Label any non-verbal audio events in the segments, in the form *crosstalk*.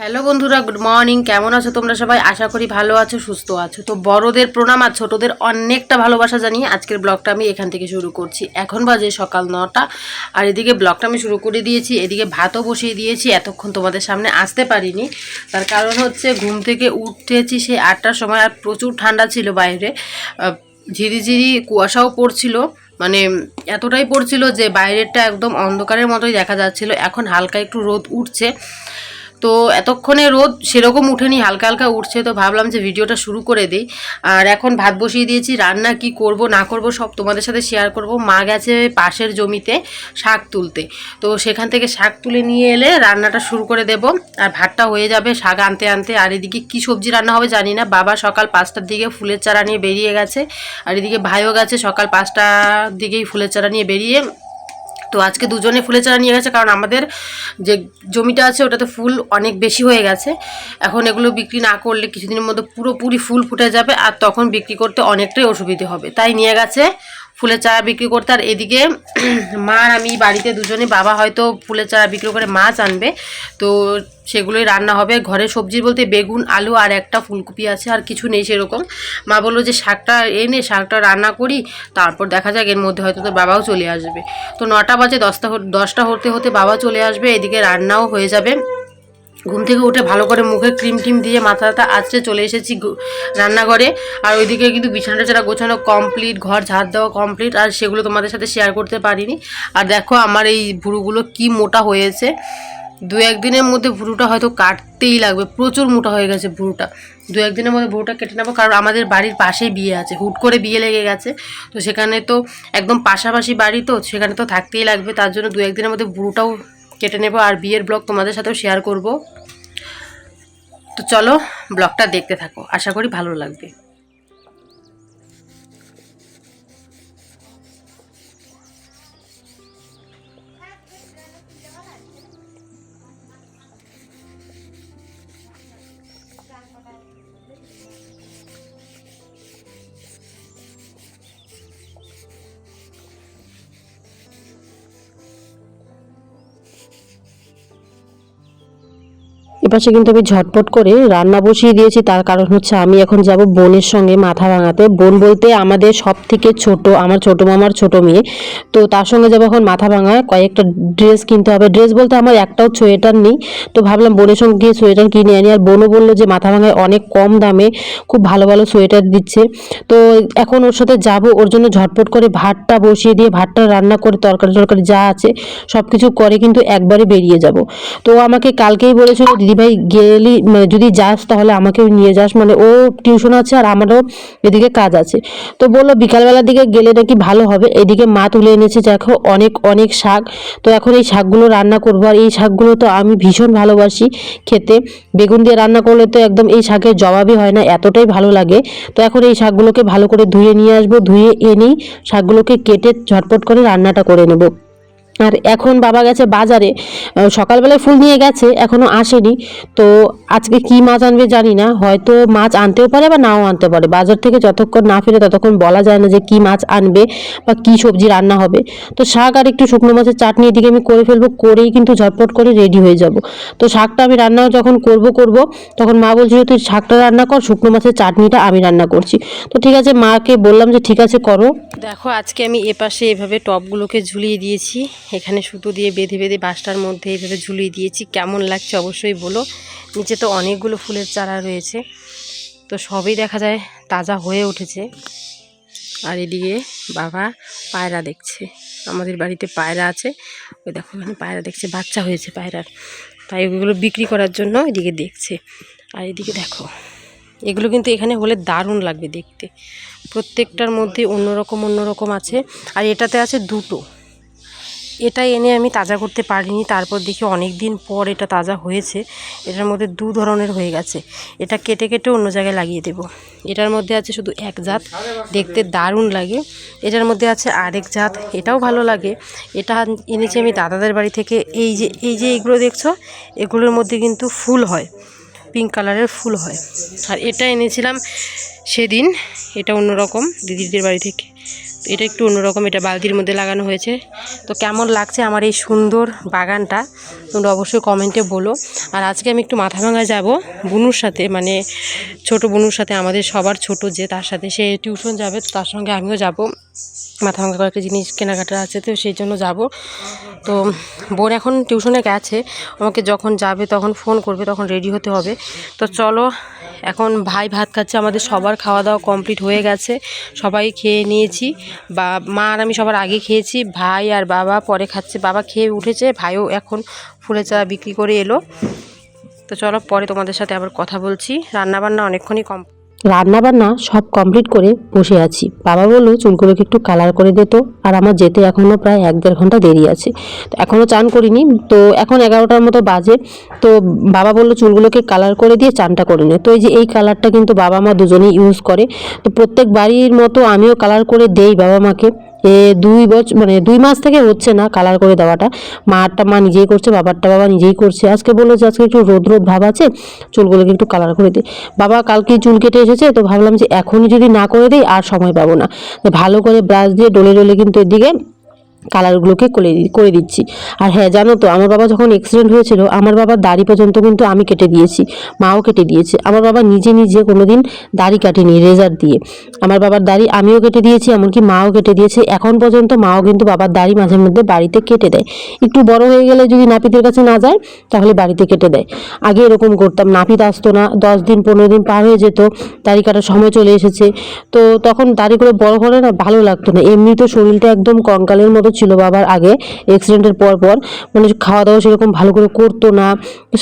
Hello বন্ধুরা, good morning. কেমন আছো তোমরা সবাই? আশা করি ভালো আছো, সুস্থ আছো। তো বড়দের প্রণাম আর ছোটদের অনেকটা ভালোবাসা জানিয়ে আজকের ব্লগটা আমি এখান থেকে শুরু করছি। এখন বাজে সকাল নটা, আর এদিকে ব্লগটা আমি শুরু করে দিয়েছি। এদিকে ভাতও বসিয়ে দিয়েছি, এতক্ষণ তোমাদের সামনে আসতে পারিনি। তার কারণ হচ্ছে ঘুম থেকে উঠেছি সেই আটটার সময়, আর প্রচুর ঠান্ডা ছিল বাইরে। ঝিরিঝিরি কুয়াশাও পড়ছিল মানে এতটাই পড়ছিল যে বাইরেরটা একদম অন্ধকারের মতোই দেখা যাচ্ছিল। এখন হালকা একটু রোদ উঠছে। তো এতক্ষণে রোদ সেরকম উঠেনি, হালকা হালকা উঠছে, তো ভাবলাম যে ভিডিওটা শুরু করে দিই। আর এখন ভাত বসিয়ে দিয়েছি, রান্না কি করব, না করব, সব তোমাদের সাথে শেয়ার করব। মা গেছে পাশের জমিতে শাক তুলতে। তো সেখান থেকে শাক তুলে নিয়ে এলে রান্নাটা শুরু করে দেব। আর ভাতটা হয়ে যাবে শাক আনতে আনতে। আর এদিকে কি সবজি রান্না হবে জানি না। বাবা সকাল পাঁচটার দিকে ফুলের চারা নিয়ে বেরিয়ে গেছে। আর এদিকে ভাইও গেছে সকাল পাঁচটার দিকেই ফুলের চারা নিয়ে বেরিয়ে তো আজকে দুজনে ফুলের চারা নিয়ে গেছে, কারণ আমাদের যে জমিটা আছে ওটাতে ফুল অনেক বেশি হয়ে গেছে। এখন এগুলো বিক্রি না করলে কিছুদিনের মধ্যে পুরোপুরি ফুল ফুটে যাবে আর তখন বিক্রি করতে অনেকটাই অসুবিধে হবে। তাই নিয়ে গেছে ফুলের চারা বিক্রি করতে। আর এদিকে মা আর আমি বাড়িতে দুজনে বাবা হয়তো ফুলের চারা বিক্রি করে মাছ আনবে। তো সেগুলোই রান্না হবে। ঘরে সবজি বলতে বেগুন, আলু আর একটা ফুলকপি আছে, আর কিছু নেই সেরকম। মা বলল যে শাকটা এনে শাকটা রান্না করি, তারপর দেখা যাক, এর মধ্যে হয়তো তোর বাবাও চলে আসবে। তো নটা বাজে, দশটা দশটা হতে হতে বাবা চলে আসবে, এদিকে রান্নাও হয়ে যাবে। ঘুম থেকে উঠে ভালো করে মুখে ক্রিম টিম দিয়ে মাথা মাথাটা আঁচড়ে চলে এসেছি রান্নাঘরে। আর ওইদিকে কিন্তু বিছানাটা ছাড়া গোছানো কমপ্লিট ঘর ঝাড় দেওয়া কমপ্লিট আর সেগুলো তোমাদের সাথে শেয়ার করতে পারিনি। আর দেখো আমার এই ভুরুগুলো কি মোটা হয়েছে। দু একদিনের মধ্যে ভুরুটা হয়তো কাটতেই লাগবে, প্রচুর মোটা হয়ে গেছে ভুরুটা। দু একদিনের মধ্যে ভুরুটা কেটে নেব, কারণ আমাদের বাড়ির পাশেই বিয়ে আছে, হুট করে বিয়ে লেগে গেছে। তো সেখানে তো একদম পাশাপাশি বাড়ি তো, সেখানে তো থাকতেই লাগবে, তার জন্য দু একদিনের মধ্যে ভুরুটাও কেটে নেব আর বিয়ের ব্লগ তোমাদের সাথেও শেয়ার করব। তো চলো, ব্লগটা দেখতে থাকো। আশা করি ভালো লাগবে। এপাশে কিন্তু আমি ঝটপট করে রান্না বসিয়ে দিয়েছি, তার কারণ হচ্ছে আমি এখন যাব বোনের সঙ্গে মাথা ভাঙাতে। বোন বলতে আমাদের সব থেকে ছোট, আমার ছোট মামার ছোট মেয়ে। তো তার সঙ্গে যাব এখন মাথা ভাঙায় কয়েকটা ড্রেস কিনতে হবে। ড্রেস বলতে আমার একটাও সোয়েটার নেই, তো ভাবলাম বোনের সঙ্গে গিয়ে সোয়েটার কিনে আনি। আর বোনও বলল যে মাথা ভাঙায় অনেক কম দামে খুব ভালো ভালো সোয়েটার দিচ্ছে। তো এখন ওর সাথে যাব, ওর জন্য ঝটপট করে ভাতটা বসিয়ে দিয়ে, ভাতটা রান্না করে তরকারি টরকারি যা আছে সব কিছু করে কিন্তু একবারে বেরিয়ে যাব। তো আমাকে কালকেই বলেছিল দিদিভাই গেলি মানে যদি যাস তাহলে আমাকেও নিয়ে যাস মানে ও টিউশন আছে আর আমারও এদিকে কাজ আছে। তো বলল বিকালবেলার দিকে গেলে নাকি ভালো হবে, এদিকে মা তুলে এনেছে, দেখো অনেক অনেক শাক। তো এখন এই শাকগুলো রান্না করব, আর এই শাকগুলো তো আমি ভীষণ ভালোবাসি খেতে। বেগুন দিয়ে রান্না করলে তো একদম এই শাকের জবাবই হয় না, এতটাই ভালো লাগে। তো এখন এই শাকগুলোকে ভালো করে ধুয়ে নিয়ে আসব, ধুয়ে এনেই শাকগুলোকে কেটে ঝটপট করে রান্নাটা করে নেব। আর এখন বাবা গেছে বাজারে সকালবেলায় ফুল নিয়ে গেছে, এখনও আসেনি। তো আজকে কি মাছ আনবে জানি না, হয়তো মাছ আনতেও পারে বা নাও আনতে পারে। বাজার থেকে যতক্ষণ না ফিরে ততক্ষণ বলা যায় না যে কি মাছ আনবে বা কি সবজি রান্না হবে। তো শাক আর একটু শুকনো মাছের চাটনি এদিকে আমি করে ফেলব, করেই কিন্তু ঝটপট করে রেডি হয়ে যাব। তো শাকটা আমি রান্না যখন করব করব, তখন মা বলছিল, তুই শাকটা রান্না কর, শুকনো মাছের চাটনিটা আমি রান্না করছি। তো ঠিক আছে, মাকে বললাম যে, ঠিক আছে, করো। দেখো, আজকে আমি এপাশে এভাবে টপগুলোকে ঝুলিয়ে দিয়েছি। এখানে সুতো দিয়ে বেঁধে বেঁধে বাঁশটার মধ্যে এইভাবে ঝুলিয়ে দিয়েছি। কেমন লাগছে অবশ্যই বলো। নিচে তো অনেকগুলো ফুলের চারা রয়েছে। তো সবই দেখা যায় তাজা হয়ে উঠেছে। আর এদিকে বাবা পায়রা দেখছে। আমাদের বাড়িতে পায়রা আছে। ওই দেখো এখানে পায়রা দেখছে। বাচ্চা হয়েছে পায়রার। তাই ওগুলো বিক্রি করার জন্য এদিকে দেখছে। আর এদিকে দেখো, এগুলো কিন্তু এখানে হলে দারুণ লাগবে দেখতে। প্রত্যেকটার মধ্যে অন্যরকম অন্যরকম আছে। আর এটাতে আছে দুটো। এটা এনে আমি তাজা করতে পারিনি। তারপর দেখি অনেক দিন পর এটা তাজা হয়েছে। এটার মধ্যে দু ধরনের হয়ে গেছে। এটা কেটে কেটে অন্য জায়গায় লাগিয়ে দেব। এটার মধ্যে আছে শুধু এক জাত। দেখতে দারুণ লাগে। এটার মধ্যে আছে আরেক জাত। এটাও ভালো লাগে। এটা এনেছি আমি দাদাদের বাড়ি থেকে। এই যে এই যে এইগুলো দেখছ, এগুলোর মধ্যে কিন্তু ফুল হয়। পিঙ্ক কালারের ফুল হয়। আর এটা এনেছিলাম সেদিন। এটা অন্যরকম দিদিদের বাড়ি থেকে। এটা একটু অন্যরকম, এটা বালতির মধ্যে লাগানো হয়েছে। তো কেমন লাগছে আমার এই সুন্দর বাগানটা? তোমরা অবশ্যই কমেন্টে বলো। আর আজকে আমি একটু মাথা ভাঙা যাব বুনুর সাথে মানে ছোট বুনুর সাথে, আমাদের সবার ছোট যে, তার সাথে। সে টিউশন যাবে, তো তার সঙ্গে আমিও যাব। মাথা ভাঙা কয়েকটা জিনিস কেনাকাটা আছে, তো সেই জন্য যাব। তো বোন এখন টিউশনে গেছে, আমাকে যখন যাবে, তখন ফোন করবে, তখন রেডি হতে হবে। তো চলো, এখন ভাই ভাত খাচ্ছে, আমাদের সবার খাওয়া দাওয়া কমপ্লিট হয়ে গেছে। সবাই খেয়ে নিয়েছি। বা মা আর আমি সবার আগে খেয়েছি, ভাই আর বাবা পরে খাচ্ছে, বাবা খেয়ে উঠেছে, ভাইও এখন ফুলের চা বিক্রি করে এলো। তো চলো পরে তোমাদের সাথে আবার কথা বলছি। রান্নাবান্না অনেকক্ষণই কম রান্না বান্না সব কমপ্লিট করে বসে আছি। বাবা বলল, চুলগুলোকে একটু কালার করে দিত আর আমার যেতে এখনও প্রায় এক দেড় ঘণ্টা দেরি আছে। তো এখনও চান করিনি। তো এখন এগারোটার মতো বাজে। তো বাবা বলল, চুলগুলোকে কালার করে দিয়ে চানটা করে নে। তো এই যে এই কালারটা কিন্তু বাবা মা দুজনেই ইউজ করে। তো প্রত্যেক বাড়ির মতো আমিও কালার করে দেই বাবা মাকে দুই বছর মানে দুই মাস থেকে হচ্ছে না কালার করে দেওয়াটা। মারটা মা নিজেই করছে বাবারটা বাবা নিজেই করছে। আজকে বলল যে, আজকে একটু রোদ রোদ ভাব আছে চুলগুলো কিন্তু কালার করে দিই বাবা, কালকে চুল কেটে এসেছে, তো ভাবলাম যে এখনই যদি না করে দিই, আর সময় পাবো না। ভালো করে ব্রাশ দিয়ে ডলে ডলে কিন্তু এদিকে কালারগুলোকে করে করে দিচ্ছি। আর হ্যাঁ জানো তো, আমার বাবা যখন অ্যাক্সিডেন্ট হয়েছিল, আমার বাবার দাড়ি পর্যন্ত কিন্তু আমি কেটে দিয়েছি, মাও কেটে দিয়েছে। আমার বাবা নিজে নিজে কোনোদিন দাড়ি কাটেনি, রেজার দিয়ে। আমার বাবার দাড়ি আমিও কেটে দিয়েছি, এমনকি মাও কেটে দিয়েছে। এখন পর্যন্ত মাও কিন্তু বাবার দাড়ি মাঝে মধ্যে বাড়িতে কেটে দেয়। একটু বড় হয়ে গেলে যদি নাপিতের কাছে না যায়, তাহলে বাড়িতে কেটে দেয়। আগে এরকম করতাম, নাপিত আসতো না, দশ দিন, পনেরো দিন পার হয়ে যেত, দাড়ি কাটার সময় চলে এসেছে। তো তখন দাড়িগুলো বড় করে না ভালো লাগতো না এমনি তো শরীরটা একদম কঙ্কালের মতো ছিল বাবার আগে অ্যাক্সিডেন্টের পর পর। মানে খাওয়া দাওয়া সেরকম ভালো করে করতো না।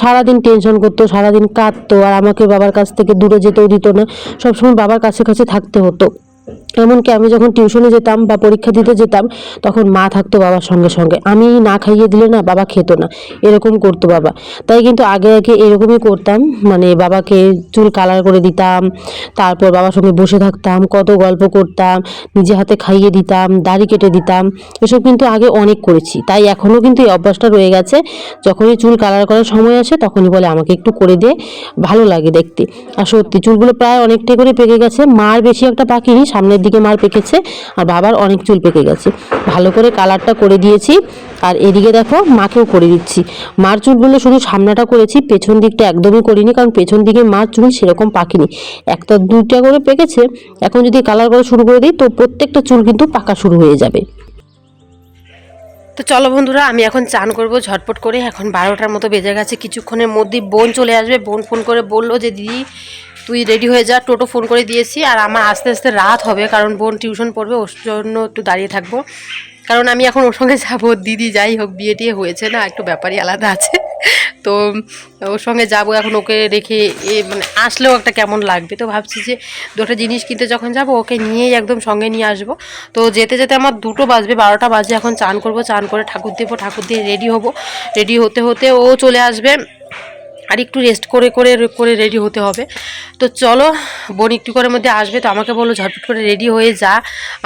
সারাদিন টেনশন করতো, সারাদিন কাঁদতো। আর আমাকে বাবার কাছ থেকে দূরে যেতেও দিত না। সবসময় বাবার কাছে কাছে থাকতে হতো। এমনকি আমি যখন টিউশনে যেতাম বা পরীক্ষা দিতে যেতাম, তখন মা থাকতো বাবার সঙ্গে সঙ্গে। আমি না খাইয়ে দিলে না বাবা খেত না। এরকম করতো বাবা। তাই কিন্তু আগে আগে এরকমই করতাম। মানে বাবাকে চুল কালার করে দিতাম, তারপর বাবার সঙ্গে বসে থাকতাম, কত গল্প করতাম, নিজে হাতে খাইয়ে দিতাম, দাড়ি কেটে দিতাম। এসব কিন্তু আগে অনেক করেছি। তাই এখনও কিন্তু এই অভ্যাসটা রয়ে গেছে। যখনই চুল কালার করার সময় আসে, তখনই বলে, আমাকে একটু করে দে। ভালো লাগে দেখতে। আর সত্যি, চুলগুলো প্রায় অনেকটাই করে পেকে গেছে। মার বেশি একটা পাকিনি সামনের দিকে মার পেকেছে, আর বাবার অনেক চুল পেকে গেছে। ভালো করে কালারটা করে দিয়েছি, আর এদিকে দেখো মাকেও করে দিচ্ছি। মার চুলগুলো শুধু সামনাটা করেছি, পেছন দিকটা একদমই করিনি, কারণ পেছন দিকে মার চুল সেরকম পাকিনি। একটা দুইটা করে পেকেছে, এখন যদি কালার করা শুরু করে দিই, তো প্রত্যেকটা চুল কিন্তু পাকা শুরু হয়ে যাবে। তো চলো বন্ধুরা, আমি এখন চান করব ঝটপট করে। এখন বারোটার মতো বেজে গেছে, কিছুক্ষণের মধ্যেই বোন চলে আসবে। বোন ফোন করে বলল যে, দিদি তুই রেডি হয়ে যা, টোটো ফোন করে দিয়েছি আর আমার আস্তে আস্তে রাত হবে কারণ বোন টিউশন পড়বে, ওর জন্য একটু দাঁড়িয়ে থাকব। কারণ আমি এখন ওর সঙ্গে যাব দিদি যাই হোক, বিয়ে টিয়ে হয়েছে না, একটু ব্যাপারই আলাদা আছে। তো ওর সঙ্গে যাব এখন, ওকে রেখে এ মানে আসলেও একটা কেমন লাগবে। তো ভাবছি যে দুটো জিনিস কিনতে যখন যাব, ওকে নিয়েই একদম সঙ্গে নিয়ে আসব। তো যেতে যেতে আমার দুটো বাজবে, বারোটা বাজে, এখন চান করব, চান করে ঠাকুর দেবো ঠাকুর দিয়ে রেডি হব। রেডি হতে হতে ও চলে আসবে। আর একটু রেস্ট করে করে করে রেডি হতে হবে। তো চলো, বোন একটু করে মধ্যে আসবে, তো আমাকে বলো ঝটপট করে রেডি হয়ে যা।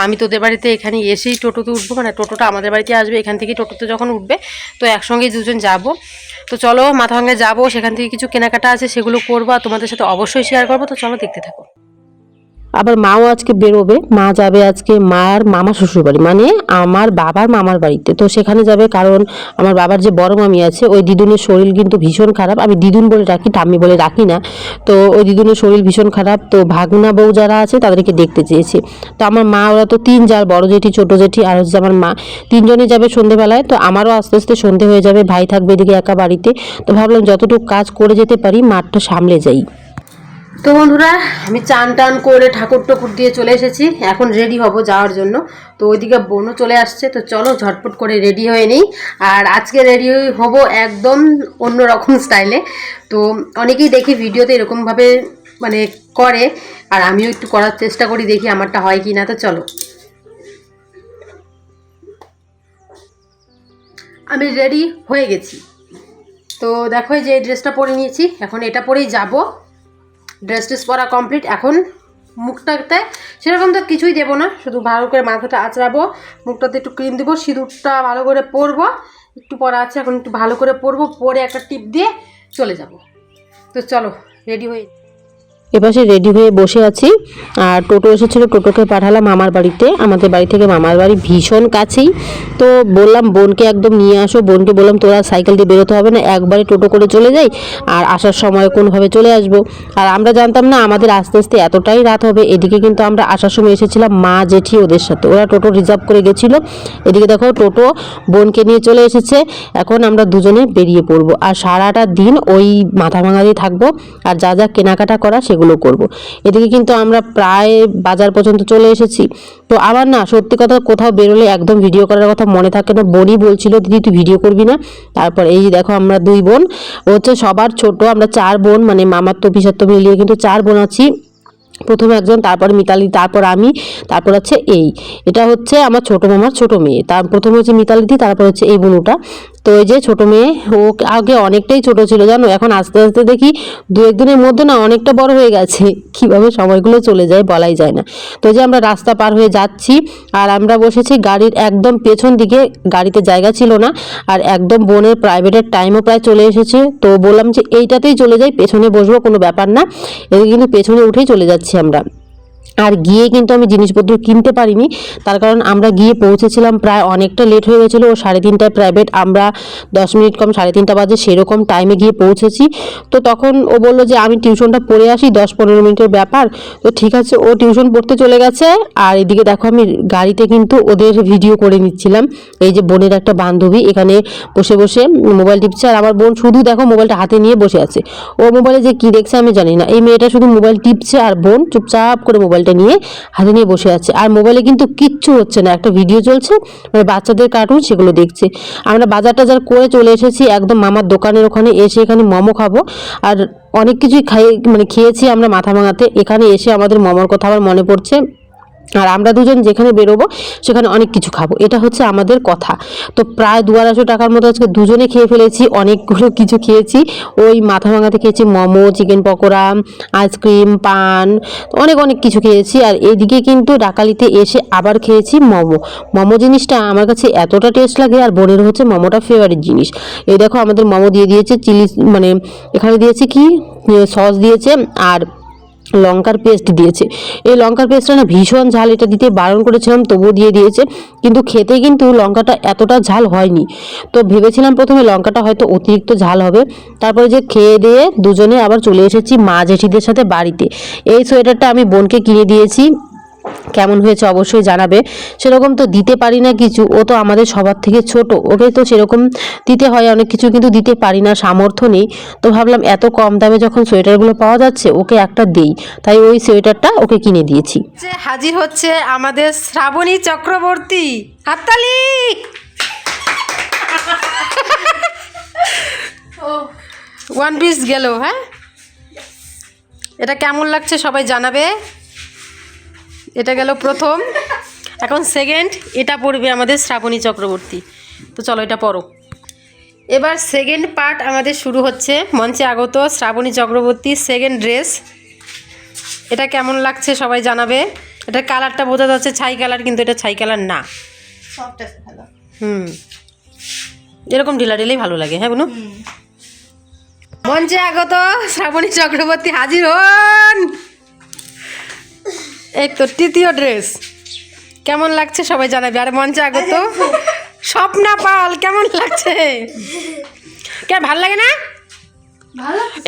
আমি তোদের বাড়িতে এখানে এসেই টোটোতে উঠবো। মানে টোটোটা আমাদের বাড়িতে আসবে, এখান থেকে টোটোতে যখন উঠবে, তো একসঙ্গেই দুজন যাব। তো চলো মাথা ভাঙে যাব, সেখান থেকে কিছু কেনাকাটা আছে, সেগুলো করব, আর তোমাদের সাথে অবশ্যই শেয়ার করব। তো চলো, দেখতে থাকো। আবার মাও আজকে বেরোবে, মা যাবে আজকে মার মামা শ্বশুর বাড়ি মানে আমার বাবার মামার বাড়িতে। তো সেখানে যাবে কারণ আমার বাবার যে বড় মামি আছে, ওই দিদুনের শরীর কিন্তু ভীষণ খারাপ। আমি দিদুন বলে রাখি ঠাম্মি বলে রাখি না। তো ওই দিদুনের শরীর ভীষণ খারাপ। তো ভাগনা বউ যারা আছে, তাদেরকে দেখতে চেয়েছে। তো আমার মা, ওরা তো তিন যার বড় জেঠি, ছোট জেঠি, আর হচ্ছে আমার মা। তিনজনে যাবে সন্ধেবেলায়, তো আমারও আস্তে আস্তে সন্ধে হয়ে যাবে, ভাই থাকবে এদিকে একা বাড়িতে। তো ভাবলাম যতটুকু কাজ করে যেতে পারি, মাঠটা সামলে যাই। তো বন্ধুরা, আমি চান টান করে ঠাকুর টুকুর দিয়ে চলে এসেছি। এখন রেডি হব যাওয়ার জন্য। তো ওইদিকে বোনও চলে আসছে। তো চলো ঝটপট করে রেডি হয়ে নিই। আর আজকে রেডি হব একদম অন্য রকম স্টাইলে তো অনেকেই দেখি ভিডিওতে এরকমভাবে মানে করে। আর আমিও একটু করার চেষ্টা করি, দেখি আমারটা হয় কি না তো চলো। আমি রেডি হয়ে গেছি। তো দেখো যে এই ড্রেসটা পরে নিয়েছি। এখন এটা পরেই যাব। ড্রেস ট্রেস পরা কমপ্লিট এখন মুখটাতে সেরকম তো কিছুই দেবো না, শুধু ভালো করে মাথাটা আঁচড়াবো, মুখটাতে একটু ক্রিম দেবো, সিঁদুরটা ভালো করে পরবো, একটু পরা আছে, এখন একটু ভালো করে পরবো, পরে একটা টিপ দিয়ে চলে যাব। তো চলো রেডি হয়ে এপাশে রেডি হয়ে বসে আছি। আর টোটো এসেছিল, টোটোকে পাঠালাম মামার বাড়িতে। আমাদের বাড়ি থেকে মামার বাড়ি ভীষণ কাছেই। তো বললাম, বোনকে একদম নিয়ে আসো। বোনকে বললাম, তোরা সাইকেল দিয়ে বেরোতে হবে না, একবারে টোটো করে চলে যাই আর আসার সময় কোনোভাবে চলে আসব। আর আমরা জানতাম না, আমাদের আস্তে আস্তে এতটাই রাত হবে। এদিকে কিন্তু আমরা আসার সময় এসেছিলাম মা জেঠি ওদের সাথে। ওরা টোটো রিজার্ভ করে গেছিল। এদিকে দেখো, টোটো বোনকে নিয়ে চলে এসেছে। এখন আমরা দুজনে বেরিয়ে পড়ব। আর সারাটা দিন ওই মাথা ভাঙা দিয়ে থাকব। আর যা যা কেনাকাটা করা, সেগুলো করব। এদিকে কিন্তু আমরা প্রায় বাজার পর্যন্ত চলে এসেছি। তো আমার না, সত্যি কথা কোথাও বেরোলে একদম ভিডিও করার কথা মনে থাকে না। বোনই বলছিল, দিদি, তুই ভিডিও করবি না? তারপর এই দেখো আমরা দুই বোন হচ্ছে সবার ছোট, আমরা চার বোন মানে মামার তো পিসার তো মিলিয়ে কিন্তু চার বোন আছি। প্রথমে একজন, তারপর মিতালি, তারপর আমি, তারপর হচ্ছে এই। এটা হচ্ছে আমার ছোট মামার ছোট মেয়ে। তার প্রথমে হচ্ছে মিতালিদি তারপর হচ্ছে এই বোনুটা। তো ওই যে ছোট মেয়ে, ও আগে অনেকটাই ছোট ছিল, জানো? এখন আস্তে আস্তে দেখি দু একদিনের মধ্যে না অনেকটা বড় হয়ে গেছে। কীভাবে সময়গুলো চলে যায় বলাই যায় না। তো যে আমরা রাস্তা পার হয়ে যাচ্ছি, আর আমরা বসেছি গাড়ির একদম পেছন দিকে, গাড়িতে জায়গা ছিল না, আর একদম বোনের প্রাইভেটের টাইমও প্রায় চলে এসেছে। তো বললাম যে এইটাতেই চলে যাই, পেছনে বসবো কোনো ব্যাপার না। এদিকে কিন্তু পেছনে উঠেই চলে যাচ্ছি আমরা। আর গিয়ে কিন্তু আমি জিনিসপত্র কিনতে পারিনি। তার কারণ আমরা গিয়ে পৌঁছেছিলাম প্রায় অনেকটা লেট হয়ে গেছিল ও সাড়ে তিনটায় প্রাইভেট আমরা দশ মিনিট কম সাড়ে তিনটা বাজে সেরকম টাইমে গিয়ে পৌঁছেছি। তো তখন ও বলল যে, আমি টিউশনটা পড়ে আসি, দশ পনেরো মিনিটের ব্যাপার। তো ঠিক আছে, ও টিউশন পড়তে চলে গেছে। আর এদিকে দেখো আমি গাড়িতে কিন্তু ওদের ভিডিও করে নিচ্ছিলাম। এই যে বোনের একটা বান্ধবী, এখানে বসে বসে মোবাইল টিপছে। আর আমার বোন শুধু দেখো মোবাইলটা হাতে নিয়ে বসে আছে। ও মোবাইলে যে কী দেখছে আমি জানি না। এই মেয়েটা শুধু মোবাইল টিপছে আর বোন চুপচাপ করে মোবাইলটা নিয়ে হাতে নিয়ে বসে আছে। আর মোবাইলে কিন্তু কিচ্ছু হচ্ছে না। একটা ভিডিও চলছে মানে বাচ্চাদের কার্টুন সেগুলো দেখছে। আমরা বাজার টাজার করে চলে এসেছি, একদম মামার দোকানের ওখানে এসে এখানে মোমো খাব। আর অনেক কিছুই খাই মানে খেয়েছি আমরা মাথা ভাঙাতে এখানে এসে আমাদের মোমোর কথা আবার মনে পড়ছে। আর আমরা দুজন যেখানে বেরোবো, সেখানে অনেক কিছু খাব। এটা হচ্ছে আমাদের কথা। তো প্রায় দু আড়াইশো টাকার মতো আজকে দুজনে খেয়ে ফেলেছি, অনেকগুলো কিছু খেয়েছি। ওই মাথা ভাঙাতে খেয়েছি মোমো, চিকেন পকোড়া, আইসক্রিম, পান, অনেক অনেক কিছু খেয়েছি। আর এদিকে কিন্তু ডাকালিতে এসে আবার খেয়েছি মোমো। মোমো জিনিসটা আমার কাছে এতটা টেস্ট লাগে আর বোনের হচ্ছে মোমোটা ফেভারিট জিনিস। এই দেখো আমাদের মোমো দিয়ে দিয়েছে, চিলি মানে এখানে দিয়েছে কি? সস দিয়েছে আর লঙ্কার পেস্ট দিয়েছে। এই লঙ্কার পেস্টটা না ভীষণ ঝাল, এটা দিতে বারণ করেছিলাম, তবুও দিয়ে দিয়েছে। কিন্তু খেতে কিন্তু লঙ্কাটা এতটা ঝাল হয়নি। তো ভেবেছিলাম প্রথমে লঙ্কাটা হয়তো অতিরিক্ত ঝাল হবে। তারপরে যে খেয়ে দিয়ে দুজনে আবার চলে এসেছি মা জেঠিদের সাথে বাড়িতে। এই সোয়েটারটা আমি বোনকে কিনে দিয়েছি। কেমন হয়েছে অবশ্যই জানাবে। সেরকম তো দিতে পারি না কিছু, ও তো আমাদের সবার থেকে ছোট ওকে তো সেরকম দিতে হয়, অনেক কিছু কিন্তু দিতে পারি না, সামর্থ্য নেই। তো ভাবলাম এত কম দামে যখন সোয়েটারগুলো পাওয়া যাচ্ছে, ওকে একটা দেই। তাই ওই সোয়েটারটা ওকে কিনে দিয়েছি। হাজির হচ্ছে আমাদের শ্রাবণী চক্রবর্তী হাততালি ওয়ান পিস গেল হ্যাঁ? এটা কেমন লাগছে সবাই জানাবে। এটা গেল প্রথম। এখন সেকেন্ড এটা পড়বে আমাদের শ্রাবণী চক্রবর্তী। তো চলো এটা পড়ো। এবার সেকেন্ড পার্ট আমাদের শুরু হচ্ছে। মঞ্চে আগত শ্রাবণী চক্রবর্তী সেকেন্ড ড্রেস এটা কেমন লাগছে সবাই জানাবে। এটা কালারটা বোঝা যাচ্ছে ছাই কালার কিন্তু এটা ছাই কালার না। হুম। এরকম ঢিলা ঢিলেই ভালো লাগে হ্যাঁ বুনু? মঞ্চে আগত শ্রাবণী চক্রবর্তী হাজির হন! এই তো তৃতীয় ড্রেস কেমন লাগছে সবাই জানাবে আর মঞ্চে আগত? স্বপ্না পাল কেমন লাগছে? কে ভালো লাগে না?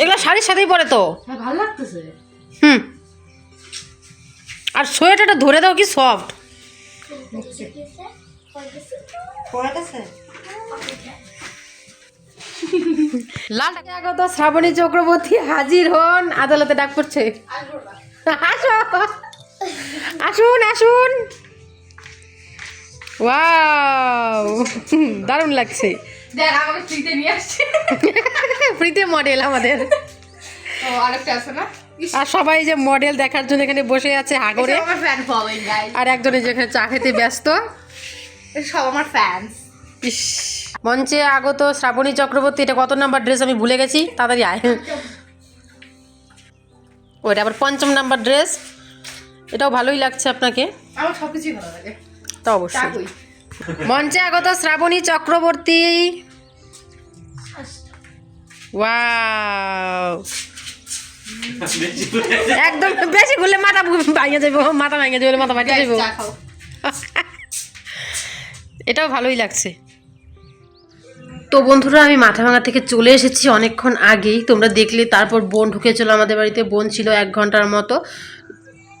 এগুলো শাড়ির সাথেই পরে তো। হ্যাঁ ভালো লাগতেছে। হুম। আর সোয়েটারটা ধরে দাও কি সফট লাল আগত শ্রাবণী চক্রবর্তী হাজির হন আদালতে ডাক পড়ছে। আসো। আসুন আসুন। ওয়াও *laughs* দারুণ লাগছে। ফ্রিতে মডেল *laughs* আমাদের। আর সবাই যে মডেল দেখার জন্য এখানে বসে আছে হাগরে। আর একজনে যেখানে চা খেতে ব্যস্ত। সব আমার ফ্যান্স মঞ্চে আগত শ্রাবণী চক্রবর্তী এটা কত নাম্বার ড্রেস আমি ভুলে গেছি তাড়াতাড়ি আয়। ওইটা আবার পঞ্চম নাম্বার ড্রেস এটাও ভালোই লাগছে আপনাকে। আমার সব কিছুই ভালো লাগে। তা অবশ্যই। মঞ্চে আগত শ্রাবণী চক্রবর্তী। ওয়াও। একদম বেশি ঘুরলে মাথা ভাঙে যাবে মাথা ভাঙে যাবে মাথা ভাঙে যাবে চা খাও। এটাও ভালোই লাগছে। তো বন্ধুরা আমি মাথা ভাঙা থেকে চলে এসেছি অনেকক্ষণ আগেই। তোমরা দেখলে তারপর বোন ঢুকেছিল আমাদের বাড়িতে। বোন ছিল এক ঘণ্টার মতো।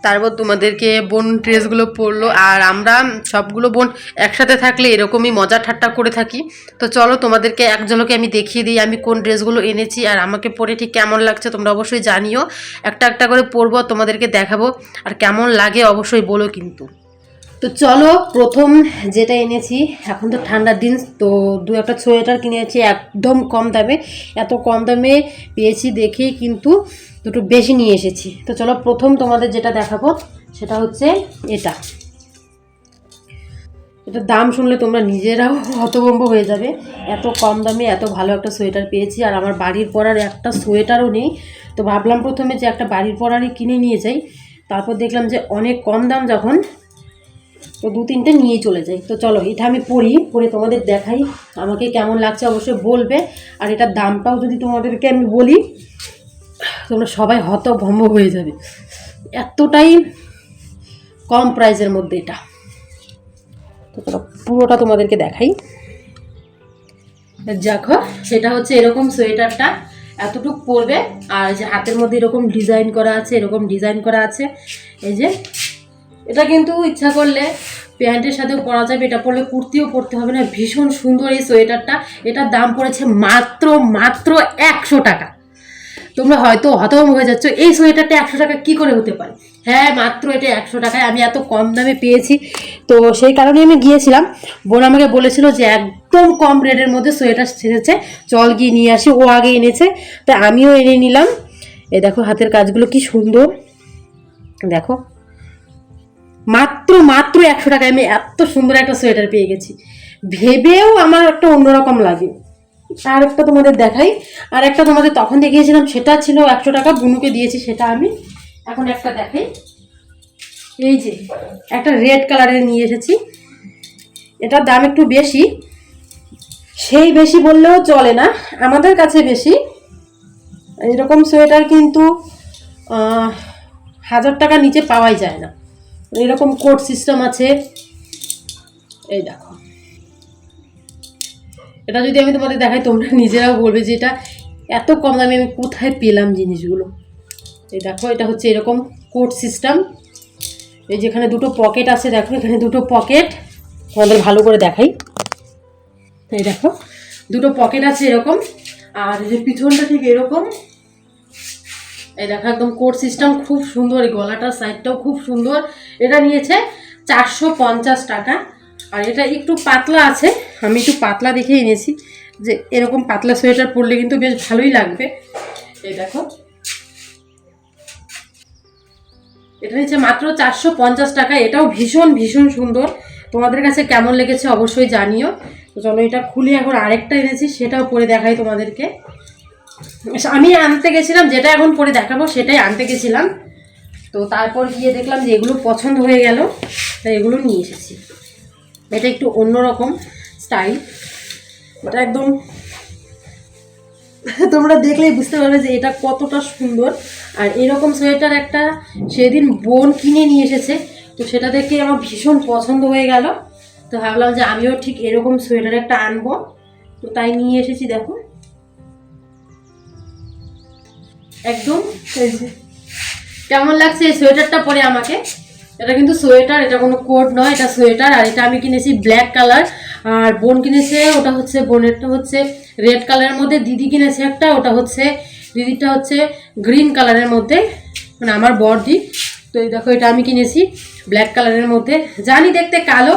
তারপর তোমাদেরকে বোন ড্রেসগুলো পরলো। আর আমরা সবগুলো বোন একসাথে থাকলে এরকমই মজা ঠাট্টা করে থাকি। তো চলো তোমাদেরকে এক আমি দেখিয়ে দিই আমি কোন ড্রেসগুলো এনেছি আর আমাকে পরে ঠিক কেমন লাগছে তোমরা অবশ্যই জানিও। একটা একটা করে পরবো তোমাদেরকে দেখাবো আর কেমন লাগে অবশ্যই বলো কিন্তু। তো চলো প্রথম যেটা এনেছি, এখন তো ঠান্ডার দিন, তো দু একটা সোয়েটার কিনেছি, একদম কম দামে। এত কম দামে পেয়েছি দেখেই কিন্তু দুটো বেশি নিয়ে এসেছি। তো চলো প্রথম তোমাদের যেটা দেখাবো, সেটা হচ্ছে এটা। এটার দাম শুনলে তোমরা নিজেরাও *laughs* হতভম্ব হয়ে যাবে। এত কম দামে এত ভালো একটা সোয়েটার পেয়েছি, আর আমার বাড়ির পরার একটা সোয়েটারও নেই। তো ভাবলাম প্রথমে যে একটা বাড়ির পরারই কিনে নিয়ে যাই। তারপর দেখলাম যে অনেক কম দাম যখন, তো দু তিনটে নিয়ে চলে যাই। তো চলো, এটা আমি পড়ি পরে তোমাদের দেখাই। আমাকে কেমন লাগছে অবশ্যই বলবে। আর এটার দামটাও যদি তোমাদেরকে আমি বলি তোমরা সবাই হতভম্ব হয়ে যাবে। এতটাই কম প্রাইসের মধ্যে এটা। তো পুরোটা তোমাদেরকে দেখাই। দেখো সেটা হচ্ছে এরকম সোয়েটারটা। এতটুক পরবে, আর যে হাতের মধ্যে এরকম ডিজাইন করা আছে, এরকম ডিজাইন করা আছে। এই যে, এটা কিন্তু ইচ্ছা করলে প্যান্টের সাথেও পরা যাবে, এটা পরলে কুর্তিও পরতে হবে না। ভীষণ সুন্দর এই সোয়েটারটা। এটার দাম পড়েছে মাত্র মাত্র একশো টাকা। তোমরা হয়তো হতভম্ব হয়ে যাচ্ছ, এই সোয়েটারটা একশো টাকা কি করে হতে পারে? হ্যাঁ মাত্র এটা একশো টাকায় আমি এত কম দামে পেয়েছি। তো সেই কারণে আমি গিয়েছিলাম। বোন আমাকে বলেছিল যে একদম কম রেটের মধ্যে সোয়েটার ছেড়েছে, চল গিয়ে নিয়ে আসি। ও আগে এনেছে, তা আমিও এনে নিলাম। এ দেখো হাতের কাজগুলো কি সুন্দর। দেখো। মাত্র মাত্র একশো টাকায় আমি এত সুন্দর একটা সোয়েটার পেয়ে গেছি। ভেবেও আমার একটা অন্যরকম লাগে। আর একটা তোমাদের দেখাই। আর একটা তোমাদের তখন দেখিয়েছিলাম, সেটা ছিল একশো টাকা, বুনুকে দিয়েছি সেটা আমি। এখন একটা দেখাই। এই যে, একটা রেড কালারের নিয়ে এসেছি। এটার দাম একটু বেশি। সেই বেশি বললেও চলে না, আমাদের কাছে বেশি। এরকম সোয়েটার কিন্তু হাজার টাকা নিচে পাওয়াই যায় না। এরকম কোড সিস্টেম আছে। এই দেখো। এটা যদি আমি তোমাদের দেখাই, তোমরা নিজেরাও বলবে যে এটা এত কম দামে আমি কোথায় পেলাম জিনিসগুলো। এই দেখো, এটা হচ্ছে এরকম কোড সিস্টেম। এই যেখানে দুটো পকেট আছে, দেখো, এখানে দুটো পকেট। তোমাদের ভালো করে দেখাই। এই দেখো, দুটো পকেট আছে এরকম, আর যে পিছনটা ঠিক এরকম। এই দেখো, একদম কোড সিস্টেম, খুব সুন্দর। এই গলাটার সাইডটাও খুব সুন্দর। এটা নিয়েছে চারশো পঞ্চাশ টাকা। আর এটা একটু পাতলা আছে আমি একটু পাতলা দেখে এনেছি যে এরকম পাতলা সোয়েটার পরলে কিন্তু বেশ ভালোই লাগবে। এই দেখো। এটা হচ্ছে মাত্র চারশো পঞ্চাশ টাকা। এটাও ভীষণ ভীষণ সুন্দর। তোমাদের কাছে কেমন লেগেছে অবশ্যই জানিও। চলো এটা খুলে এখন আরেকটা এনেছি, সেটাও পরে দেখাই তোমাদেরকে। আমি আনতে গেছিলাম, যেটা এখন পরে দেখাবো, সেটাই আনতে গেছিলাম। তো তারপর গিয়ে দেখলাম যে এগুলো পছন্দ হয়ে গেল, তাই এগুলো নিয়ে এসেছি। এটা একটু অন্যরকম। স্টাইল। এটা একদম *laughs* তোমরা দেখলেই বুঝতে পারবে যে এটা কতটা সুন্দর। আর এরকম সোয়েটার একটা সেদিন বোন কিনে নিয়ে এসেছে। তো সেটা দেখে আমার ভীষণ পছন্দ হয়ে গেল। তো ভাবলাম যে আমিও ঠিক এরকম সোয়েটার একটা আনব। তো তাই নিয়ে এসেছি, দেখো। একদম কেমন লাগছে এই সোয়েটারটা পরে আমাকে? এটা কিন্তু সোয়েটার, এটা কোনো কোট নয়, এটা সোয়েটার, আর এটা আমি কিনেছি ব্ল্যাক কালার, আর বোন কিনেছে, ওটা হচ্ছে, বোনেরটা হচ্ছে রেড কালারের মধ্যে, দিদি কিনেছে একটা, ওটা হচ্ছে, দিদিটা হচ্ছে গ্রিন কালারের মধ্যে মানে আমার বড়দি, তো এই দেখো, এটা আমি কিনেছি ব্ল্যাক কালারের মধ্যে, জানি দেখতে কালো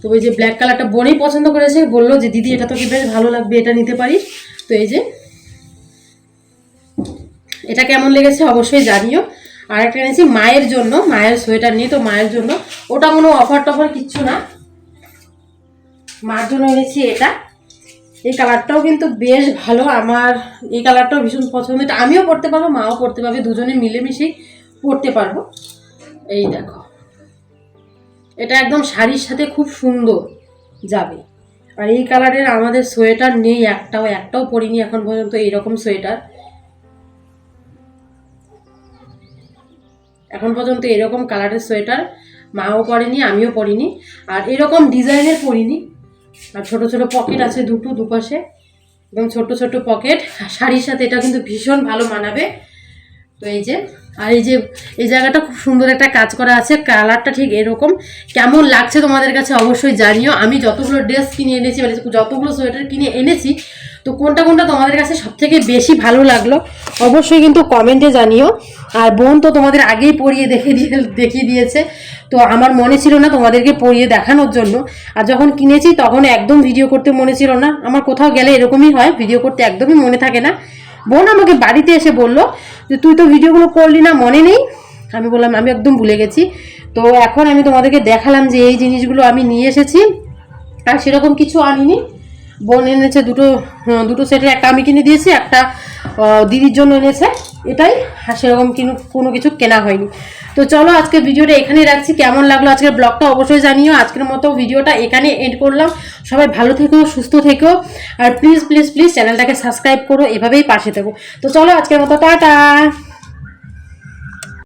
তো ওই যে ব্ল্যাক কালারটা বোনই পছন্দ করেছে, বলল যে, দিদি, এটা তোকে বেশ ভালো লাগবে, এটা নিতে পারিস? তো এই যে, এটা কেমন লেগেছে অবশ্যই জানিও। আর একটা এনেছি মায়ের জন্য, মায়ের সোয়েটার নিয়ে, তো মায়ের জন্য। ওটা কোনো অফার টফার কিচ্ছু না। মার জন্য এনেছি এটা। এই কালারটাও কিন্তু বেশ ভালো। আমার এই কালারটাও ভীষণ পছন্দ। এটা আমিও পড়তে পারব, মাও পড়তে পারবে, দুজনে মিলেমিশেই পড়তে পারব। এই দেখো। এটা একদম শাড়ির সাথে খুব সুন্দর যাবে। আর এই কালারের আমাদের সোয়েটার নেই একটাও একটাও পরিনি এখন পর্যন্ত এইরকম সোয়েটার। এখন পর্যন্ত এরকম কালারের সোয়েটার মাও পরেনি, আমিও পরিনি। আর এরকম ডিজাইনের পরিনি। আর ছোট ছোট পকেট আছে দুটো দুপাশে। এবং ছোট ছোট পকেট শাড়ির সাথে এটা কিন্তু ভীষণ ভালো মানাবে। তো এই যে, আর এই যে, এই জায়গাটা খুব সুন্দর একটা কাজ করা আছে। কালারটা ঠিক এরকম। কেমন লাগছে তোমাদের কাছে অবশ্যই জানিও। আমি যতগুলো ড্রেস কিনে এনেছি মানে যতগুলো সোয়েটার কিনে এনেছি তো কোনটা কোনটা তোমাদের কাছে সব থেকে বেশি ভালো লাগল, অবশ্যই কিন্তু কমেন্টে জানিও। আর বোন তো তোমাদের আগেই পরিয়ে দেখে দিয়ে, দেখিয়ে দিয়েছে। তো আমার মনে ছিল না তোমাদেরকে পরিয়ে দেখানোর জন্য। আর যখন কিনেছি তখন একদম ভিডিও করতে মনে ছিল না। আমার কোথাও গেলে এরকমই হয় ভিডিও করতে একদমই মনে থাকে না। বোন আমাকে বাড়িতে এসে বলল যে, তুই তো ভিডিওগুলো করলি না, মনে নেই? আমি বললাম, আমি একদম ভুলে গেছি। তো এখন আমি তোমাদেরকে দেখালাম যে এই জিনিসগুলো আমি নিয়ে এসেছি। আর সেরকম কিছু আনিনি। বোন এনেছে দুটো দুটো সেটের একটা আমি কিনে দিয়েছি, একটা দিদির জন্য এনেছে। এটাই সেরকম কিনো, কোনো কিছু কেনা হয়নি। তো চলো আজকের ভিডিওটা এখানেই রাখছি। কেমন লাগল আজকের ব্লগটা অবশ্যই জানিও। আজকের মতো ভিডিওটা এখানে এন্ড করলাম। সবাই ভালো থেকো, সুস্থ থেকো। আর প্লিজ প্লিজ প্লিজ চ্যানেলটাকে সাবস্ক্রাইব করো, এভাবেই পাশে থেকো। তো চলো আজকের মতো, টাটা!